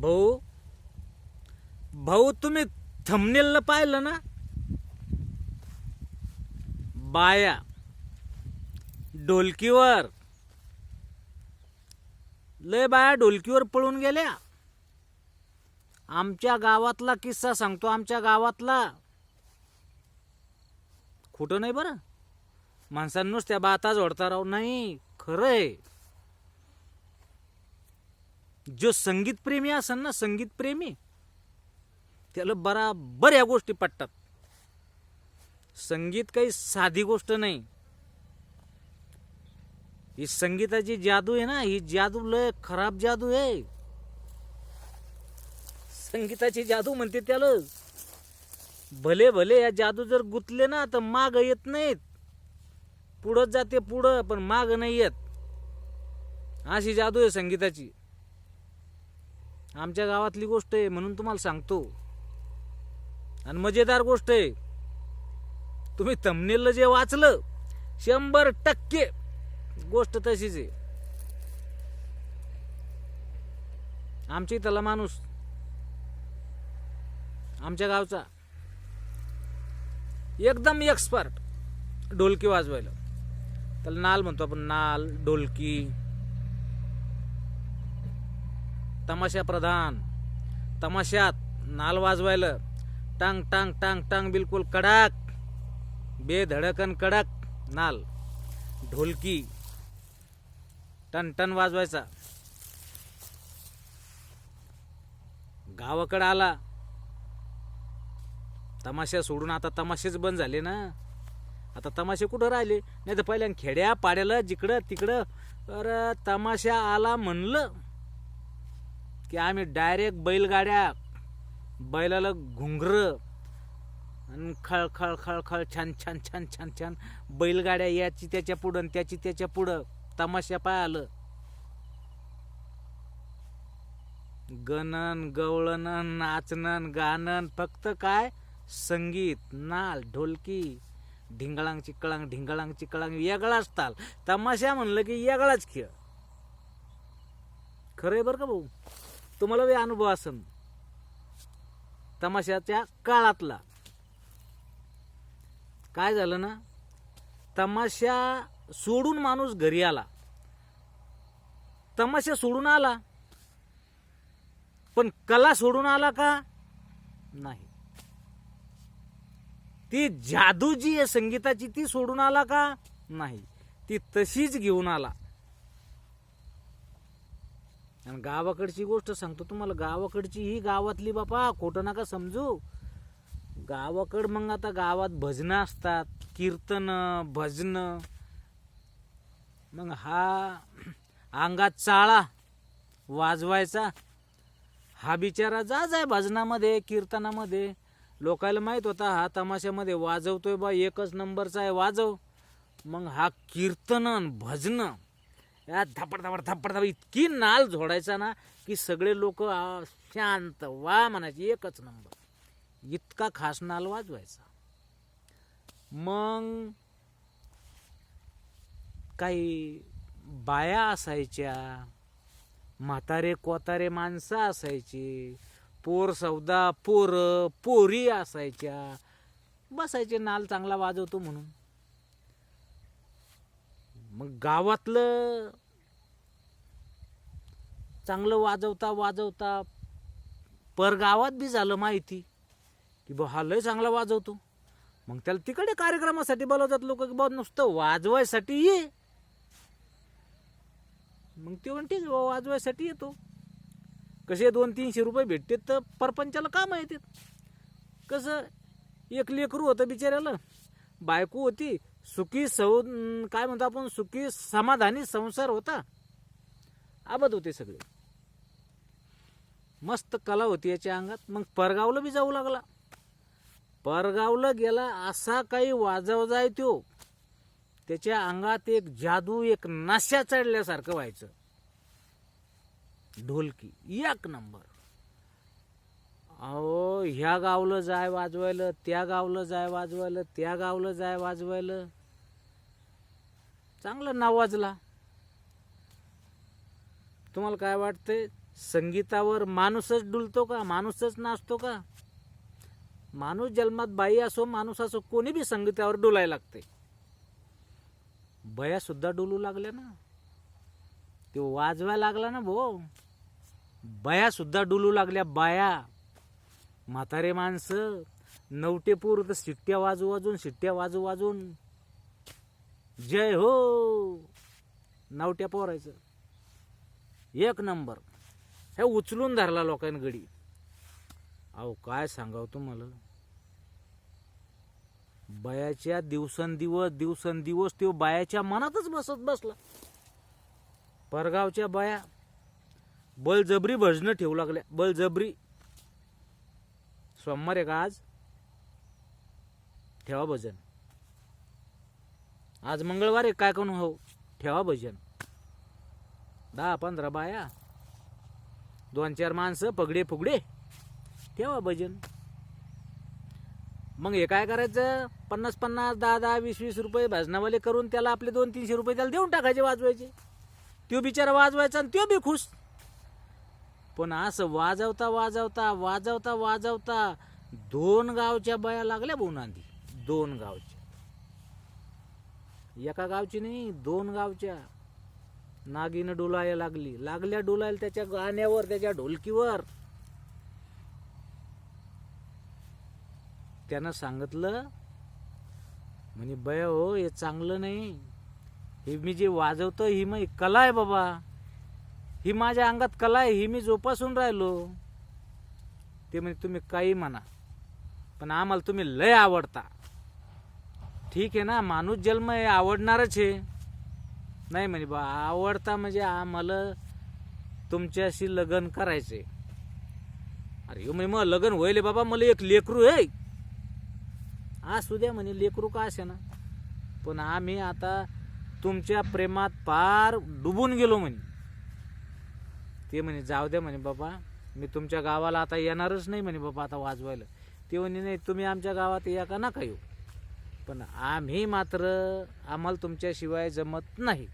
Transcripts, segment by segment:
भाऊ भाऊ तुम्ही थंबनेलला पाहिलं ना? बाया ढोलकीवर लय बाया ढोलकीवर पळून गेल्या. आमच्या गावातला किस्सा सांगतो आमच्या गावातला. खोटं नाही बरं? माणसांनुच त्या बाता जोडता राहू नाही खरं आहे जो संगीतप्रेमी असेल ना संगीतप्रेमी त्याला बराबर या गोष्टी पटतात. संगीत काही साधी गोष्ट नाही. ही संगीताची जादू आहे ना ही जादू लय खराब जादू आहे. संगीताची जादू म्हणते त्याला भले भले या जादू जर गुतले ना तर माग येत नाहीत. पुढं जाते पुढं पण माग नाही येत. अशी जादू आहे संगीताची. आमच्या गावातली गोष्ट आहे म्हणून तुम्हाला सांगतो. आणि मजेदार गोष्ट आहे. तुम्ही तमनेल जे वाचलं शंभर टक्के गोष्ट तशीच आहे. आमच्या इथला माणूस आमच्या गावचा एकदम एक्सपर्ट ढोलकी वाजवायला. त्याला नाल म्हणतो आपण नाल ढोलकी तमाशा प्रधान. तमाशात नाल वाजवायला. टांग टांग टांग टांग बिलकुल कडक. बेधडकन कडक नाल. ढोलकी. टन टन वाजवायचा. गावाकडं आला. तमाशा सोडून आता तमाशेच बंद झाले ना. आता तमाशे कुठं राहिले? नाही तर पहिल्या खेड्या पाड्याला जिकडं तिकडं. तर तमाशा आला म्हणलं. की आम्ही डायरेक्ट बैलगाड्या बैलाला घुंगर आणि खळ खळ खळ खळ छान छान छान छान छान बैलगाड्या याची त्याच्या पुढं आणि त्याची त्याच्या पुढं तमाशा पाय आलं. गणन गवळणन नाचणन गाणन फक्त काय? संगीत नाल ढोलकी ढिंगळांग चिकळांग ढिंगळांग चिकळांग वेगळाच ताल. तमाशा म्हणलं की वेगळाच खेळ. आहे बरं का भाऊ? तुम्हाला बी अनुभव असन. तमाशाच्या काळातला. काय झालं ना? तमाशा सोडून माणूस घरी आला. तमाशा सोडून आला. पण कला सोडून आला का? नाही. ती जादू जी आहे संगीताची ती सोडून आला का? नाही. ती तशीच घेऊन आला. आणि गावाकडची गोष्ट सांगतो तुम्हाला गावाकडची ही गावातली बापा खोटं नका समजू. गावाकड मग आता गावात भजनं असतात कीर्तन भजन. मग हा अंगात चाळा वाजवायचा. हा बिचारा जा जाय भजनामध्ये कीर्तनामध्ये. लोकायला माहीत होता हा तमाशामध्ये वाजवतोय बा एकच नंबरचा आहे वाजव. मग हा कीर्तन भजनं. या धपड धपड धपड धपड इतकी नाल झोडायचा ना की सगळे लोक शांत वा म्हणायचे एकच नंबर. इतका खास नाल वाजवायचा. मग काही बाया असायच्या म्हातारे कोतारे माणसं असायची पोर सौदा पोर पोरी असायच्या. बसायचे नाल चांगला वाजवतो म्हणून. मग गावातलं चांगलं वाजवता वाजवता परगावात बी झालं माहिती की बा हा लय चांगला वाजवतो. मग त्याला तिकडे कार्यक्रमासाठी बोलवतात लोक की बा नुसतं वाजवायसाठी ये. मग ते म्हणते की बा वाजवायसाठी येतो. कसे दोन तीनशे रुपये भेटते तर परपंचाला काम येतात. कसं एक लेकरू होतं बिचाऱ्याला बायको होती सुखी सौ काय म्हणतो आपण सुखी समाधानी संसार होता. आबद होते सगळे. मस्त कला होती याच्या अंगात. मग परगावला बी जाऊ लागला. परगावला गेला असा काही वाजवजाय तो त्याच्या अंगात एक जादू एक नाश्या चढल्यासारखं व्हायचं. ढोलकी एक नंबर. ह्या गावलं जाय वाजवायलं त्या गावलं जाय वाजवायलं त्या गावलं जाय वाजवायलं. चांगलं नाव वाजला. तुम्हाला काय वाटतंय? संगीतावर माणूसच डुलतो का? माणूसच नाचतो का? माणूस जन्मात बाई असो माणूस असो कोणी बी संगीतावर डुलायला लागते बया सुद्धा डुलू लागल्या ना. ते वाजवायला लागला ना भो बया सुद्धा डुलू लागल्या बाया. म्हातारे माणसं नवटेपूर तर शिट्ट्या वाजू वाजून शिट्ट्या वाजू वाजून. जय हो! नवट्या पोरायचं. एक नंबर. हे उचलून धरला लोकांनी गडी. अहो काय सांगाव तुम्हाला? बायाच्या दिवसेंदिवस दिवसेंदिवस तो बायाच्या मनातच बसत बसला. परगावच्या बाया बळजबरी भजनं ठेवू लागल्या. बळजबरी सोमवार आहे का आज. ठेवा भजन. आज मंगळवार आहे काय करून हो? ठेवा भजन. दहा पंधरा बाया. दोन चार माणसं पगडे फुगडे. ठेवा भजन. मग हे काय करायचं? पन्नास पन्नास दहा दहा वीस वीस रुपये भजनावाले करून त्याला आपले दोन तीनशे रुपये त्याला देऊन टाकायचे वाजवायचे. तो बिचारा वाजवायचा आणि तो बी खुश. पण असं वाजवता वाजवता वाजवता वाजवता दोन गावच्या बया लागल्या बोनांदी दोन गावच्या. एका गावची नाही दोन गावच्या. नागीनं डोलायला लागली. लागल्या डोलायला त्याच्या गाण्यावर त्याच्या ढोलकीवर. त्यानं सांगितलं म्हणे बया हो हे चांगलं नाही. हे मी जे वाजवतो ही मग कला आहे बाबा. ही माझ्या अंगात कला आहे ही मी जोपासून राहिलो. ते म्हणजे तुम्ही काही म्हणा पण आम्हाला तुम्ही लय आवडता. ठीक आहे ना माणूस जन्म हे आवडणारच आहे नाही म्हणे बा आवडता म्हणजे आम्हाला तुमच्याशी लग्न करायचे अरे ह्यो म्हणे मग लग्न होईल बाबा मला एक लेकरू आहे. असू द्या म्हणे लेकरू का असे ना? पण आम्ही आता तुमच्या प्रेमात पार डुबून गेलो म्हणे. ते म्हणे जाऊ द्या म्हणे बाबा मी तुमच्या गावाला आता येणारच नाही म्हणे बाबा आता वाजवायला. ते म्हणे नाही तुम्ही आमच्या गावात या का नका येऊ. पण आम्ही मात्र आम्हाला तुमच्याशिवाय जमत नाही.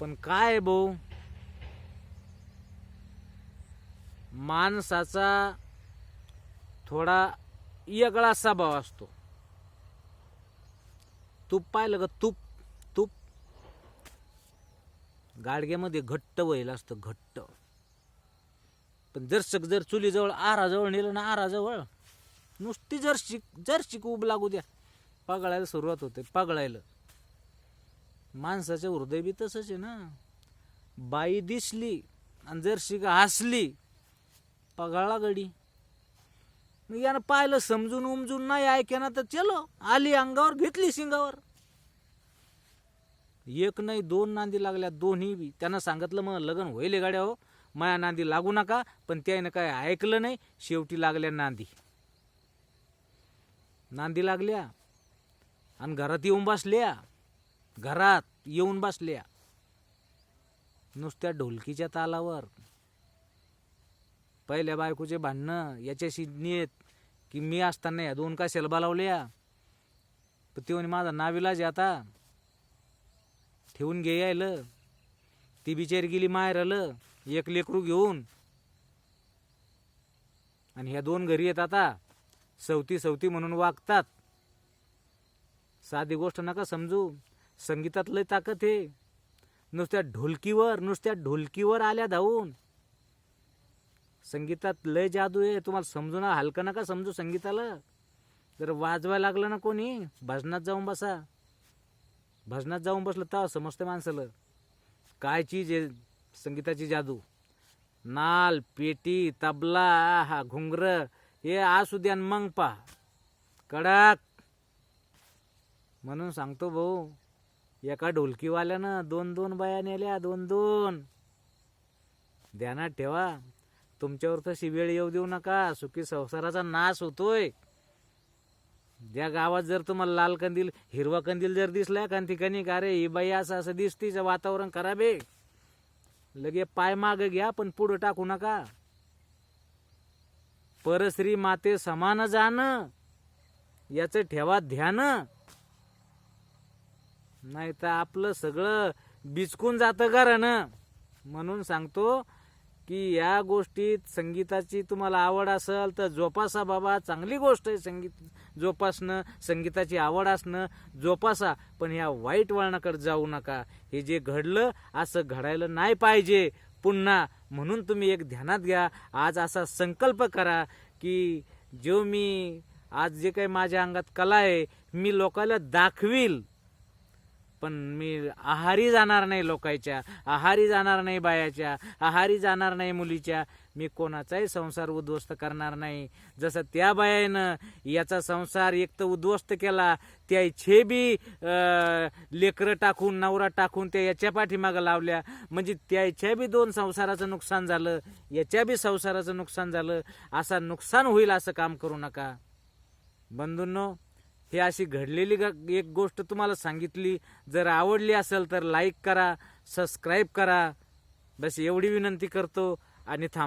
पण काय भाऊ? माणसाचा थोडा येगळा स्वभाव असतो. तूप पाहिलं का तूप? गाडग्यामध्ये घट्ट वैल असतं घट्ट. पण जर जर चुलीजवळ आराजवळ नेलं ना आराजवळ नुसती जर्शी जर्शी जर उब लागू द्या. पगळायला सुरुवात होते पगळायला. माणसाचं हृदय बी तसंच आहे ना. बाई दिसली आणि जर्शी का हसली. पगळा गडी. मग यानं पाहिलं समजून उमजून नाही ऐकेना तर चलो आली अंगावर घेतली शिंगावर. एक नाही दोन नांदी लागल्या दोन्ही बी. त्यानं सांगितलं मग लग्न होईल गाड्या हो. माया नांदी लागू नका पण त्यानं काय ऐकलं नाही शेवटी लागल्या नांदी. नांदी लागल्या आणि घरात येऊन बसल्या. घरात येऊन बसल्या. नुसत्या ढोलकीच्या तालावर. पहिल्या बायकोचे भांडणं याच्याशी नेत की मी असताना या दोन कशाला लावल्या पण तेव्हा माझा नाविलाज आता. ठेवून घे यायलं. ती बिचारी गेली माहेर आलं एक लेकरू घेऊन. आणि ह्या दोन घरी येत आता सवती सवती म्हणून वागतात. साधी गोष्ट नका समजू. संगीतात लय ताकद आहे नुसत्या ढोलकीवर नुसत्या ढोलकीवर आल्या धावून. संगीतात लय जादू आहे. तुम्हाला समजून हलकं नका समजू संगीताला. जर वाजवायला लागलं ना कोणी भजनात जाऊन बसा. भजनात जाऊन बसलं तर समजते माणसाला. काय चीज आहे संगीताची जादू? नाल पेटी तबला हा घुंगर हे असू द्या मग पहा. कडक. म्हणून सांगतो भाऊ एका ढोलकीवाल्यानं दोन दोन बाया नेल्या दोन दोन. ध्यानात ठेवा तुमच्यावर तशी वेळ येऊ देऊ नका सुखी संसाराचा नाश होतोय. ज्या गावात जर तुम्हाला लाल कंदील हिरवा कंदील जर दिसला का ठिकाणी का रे ही बाई असं असं दिसतीच वातावरण खराब आहे. लगे पाय माग घ्या पण पुढं टाकू नका. परश्री माते समान जाण याचं ठेवा ध्यान. नाही तर आपलं सगळं बिचकून जातं घरानं. म्हणून सांगतो की या गोष्टीत संगीताची तुम्हाला आवड असेल तर जोपासा बाबा चांगली गोष्ट आहे संगीत. जोपासणं संगीताची आवड असणं जोपासा पण ह्या वाईट वळणाकडे जाऊ नका. हे जे घडलं असं घडायला नाही पाहिजे. पुन्हा म्हणून तुम्ही एक ध्यानात घ्या. आज असा संकल्प करा की जो मी आज जे काही माझ्या अंगात कला आहे मी लोकांना दाखवील. पण मी आहारी जाणार नाही लोकांच्या आहारी जाणार नाही बायाच्या आहारी जाणार नाही मुलीच्या. मी कोणाचाही संसार उद्ध्वस्त करणार नाही. जसं त्या बायानं याचा संसार एक तर उद्ध्वस्त केला त्याचे बी लेकरं टाकून नवरा टाकून त्या याच्या पाठीमागं लावल्या. म्हणजे त्याच्या बी दोन संसाराचं नुकसान झालं याच्या बी संसाराचं नुकसान झालं. असा नुकसान होईल असं काम करू नका. बंधूंनो हे अशी घडलेली ग- एक गोष्ट तुम्हाला सांगितली. जर आवडली असेल तर लाईक करा सबस्क्राईब करा. बस एवढी विनंती करतो आणि थांब.